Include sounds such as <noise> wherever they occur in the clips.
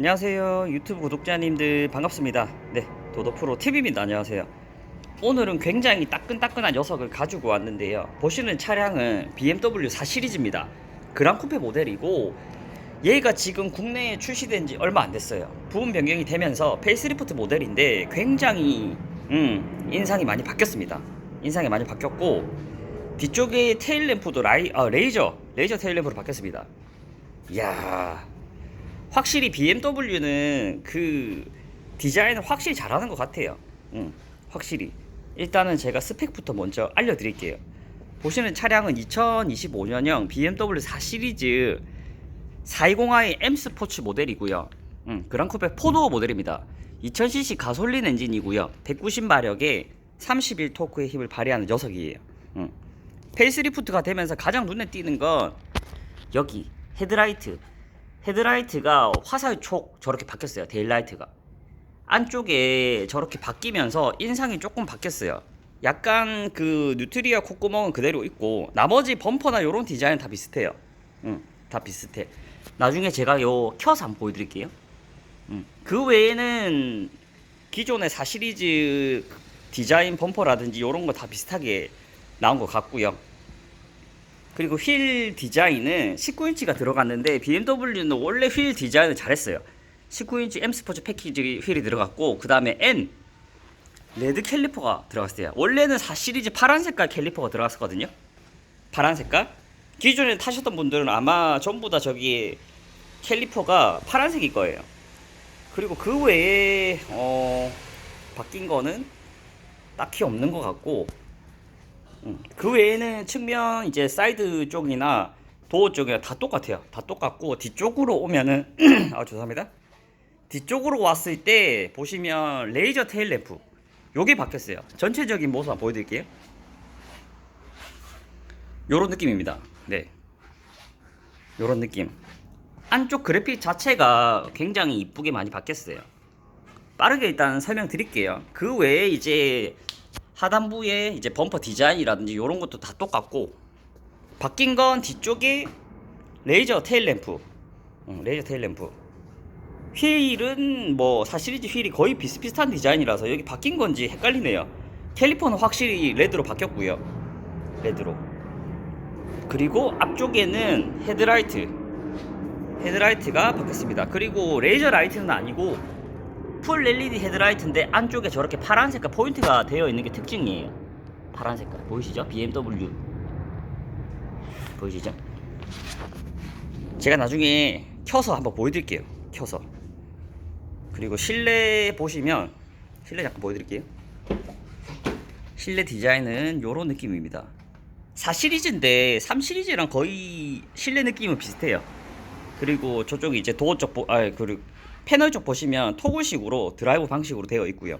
안녕하세요. 유튜브 구독자님들 반갑습니다. 네 도도프로 TV입니다. 안녕하세요. 오늘은 굉장히 따끈따끈한 녀석을 가지고 왔는데요. 보시는 차량은 BMW 4 시리즈입니다. 그랑쿠페 모델이고 얘가 지금 국내에 출시된 지 얼마 안 됐어요. 부분 변경이 되면서 페이스리프트 모델인데 굉장히 음, 인상이 많이 바뀌었습니다. 인상이 많이 바뀌었고 뒤쪽에 테일 램프도 라이, 아, 레이저 레이저 테일 램프로 바뀌었습니다. 이야 확실히 BMW는 그 디자인을 확실히 잘하는 것 같아요. 응, 확실히. 일단은 제가 스펙부터 먼저 알려드릴게요. 보시는 차량은 2025년형 BMW 4 시리즈 420i M 스포츠 모델이고요. 응, 그랑쿠페 포도 모델입니다. 2000cc 가솔린 엔진이고요. 190마력에 31 토크의 힘을 발휘하는 녀석이에요. 응. 페이스리프트가 되면서 가장 눈에 띄는 건 여기 헤드라이트 헤드라이트가 화살촉 저렇게 바뀌었어요. 데일라이트가. 안쪽에 저렇게 바뀌면서 인상이 조금 바뀌었어요. 약간 그 뉴트리아 콧구멍은 그대로 있고 나머지 범퍼나 요런 디자인 다 비슷해요. 응, 다 비슷해. 나중에 제가 요 켜서 한번 보여드릴게요. 응. 그 외에는 기존의 4 시리즈 디자인 범퍼라든지 요런 거 다 비슷하게 나온 것 같고요. 그리고 휠 디자인은 19인치가 들어갔는데 BMW는 원래 휠 디자인을 잘했어요. 19인치 M 스포츠 패키지 휠이 들어갔고 그 다음에 N 레드 캘리퍼가 들어갔어요. 원래는 4 시리즈 파란 색깔 캘리퍼가 들어갔었거든요. 파란 색깔. 기존에 타셨던 분들은 아마 전부 다 저기 캘리퍼가 파란색일 거예요. 그리고 그 외에 어 바뀐 거는 딱히 없는 것 같고 음, 그 외에는 측면 이제 사이드 쪽이나 도어 쪽이나 다 똑같아요. 다 똑같고 뒤쪽으로 오면은 <clears throat> 아 죄송합니다. 뒤쪽으로 왔을 때 보시면 레이저 테일 램프 요게 바뀌었어요. 전체적인 모습 한번 보여드릴게요. 요런 느낌입니다. 네. 요런 느낌. 안쪽 그래픽 자체가 굉장히 이쁘게 많이 바뀌었어요. 빠르게 일단 설명드릴게요. 그 외에 이제 하단부에 이제 범퍼 디자인이라든지 이런 것도 다 똑같고 바뀐 건 뒤쪽에 레이저 테일 램프. 응, 레이저 테일 램프. 휠은 뭐 사시리즈 휠이 거의 비슷비슷한 디자인이라서 여기 바뀐 건지 헷갈리네요. 캘리퍼는 확실히 레드로 바뀌었고요. 레드로. 그리고 앞쪽에는 헤드라이트. 헤드라이트가 바뀌었습니다. 그리고 레이저 라이트는 아니고 풀 LED 헤드라이트인데 안쪽에 저렇게 파란 색깔 포인트가 되어 있는 게 특징이에요. 파란 색깔 보이시죠? BMW 보이시죠? 제가 나중에 켜서 한번 보여드릴게요. 켜서 그리고 실내 보시면 실내 잠깐 보여드릴게요. 실내 디자인은 이런 느낌입니다. 4 시리즈인데 3 시리즈랑 거의 실내 느낌은 비슷해요. 그리고 저쪽이 이제 도어 쪽, 보, 아, 그리고 패널 쪽 보시면 토글식으로 드라이브 방식으로 되어 있고요.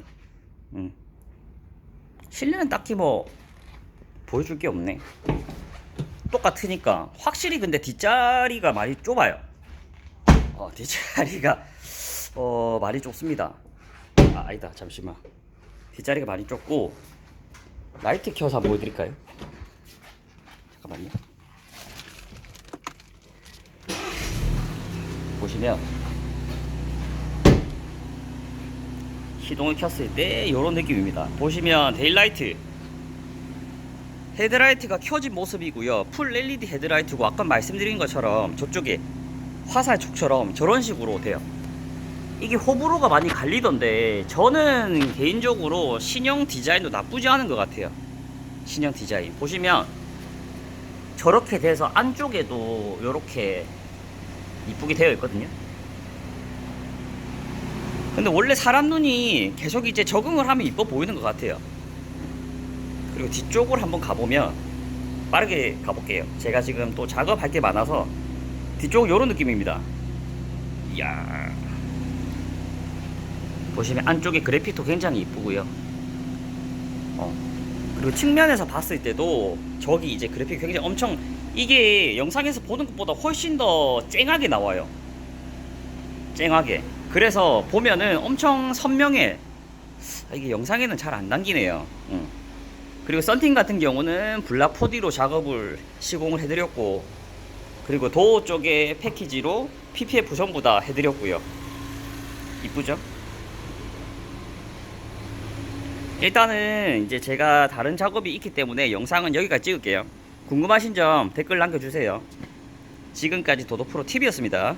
음. 실내는 딱히 뭐 보여줄 게 없네. 똑같으니까 확실히 근데 뒷자리가 많이 좁아요. 어, 뒷자리가 어 많이 좁습니다. 아, 아니다 잠시만. 뒷자리가 많이 좁고 라이트 켜서 한번 보여드릴까요? 잠깐만요. 보시면 시동을 켰을 때 이런 느낌입니다. 보시면 데일라이트 헤드라이트가 켜진 모습이고요. 풀 LED 헤드라이트고 아까 말씀드린 것처럼 저쪽에 화살촉처럼 저런 식으로 돼요. 이게 호불호가 많이 갈리던데 저는 개인적으로 신형 디자인도 나쁘지 않은 것 같아요. 신형 디자인 보시면 저렇게 돼서 안쪽에도 이렇게 이쁘게 되어 있거든요. 근데 원래 사람 눈이 계속 이제 적응을 하면 이뻐 보이는 것 같아요. 그리고 뒤쪽으로 한번 가보면 빠르게 가볼게요. 제가 지금 또 작업할 게 많아서 뒤쪽 이런 느낌입니다. 이야. 보시면 안쪽에 그래픽도 굉장히 이쁘고요. 어. 그리고 측면에서 봤을 때도 저기 이제 그래픽 굉장히 엄청 이게 영상에서 보는 것보다 훨씬 더 쨍하게 나와요. 쨍하게. 그래서 보면은 엄청 선명해. 아, 이게 영상에는 잘 안 담기네요. 응. 그리고 썬팅 같은 경우는 블락 4D로 작업을 시공을 해드렸고, 그리고 도어 쪽에 패키지로 PPF 전부 다 해드렸고요. 이쁘죠? 일단은 이제 제가 다른 작업이 있기 때문에 영상은 여기까지 찍을게요. 궁금하신 점 댓글 남겨주세요. 지금까지 도도프로 TV였습니다.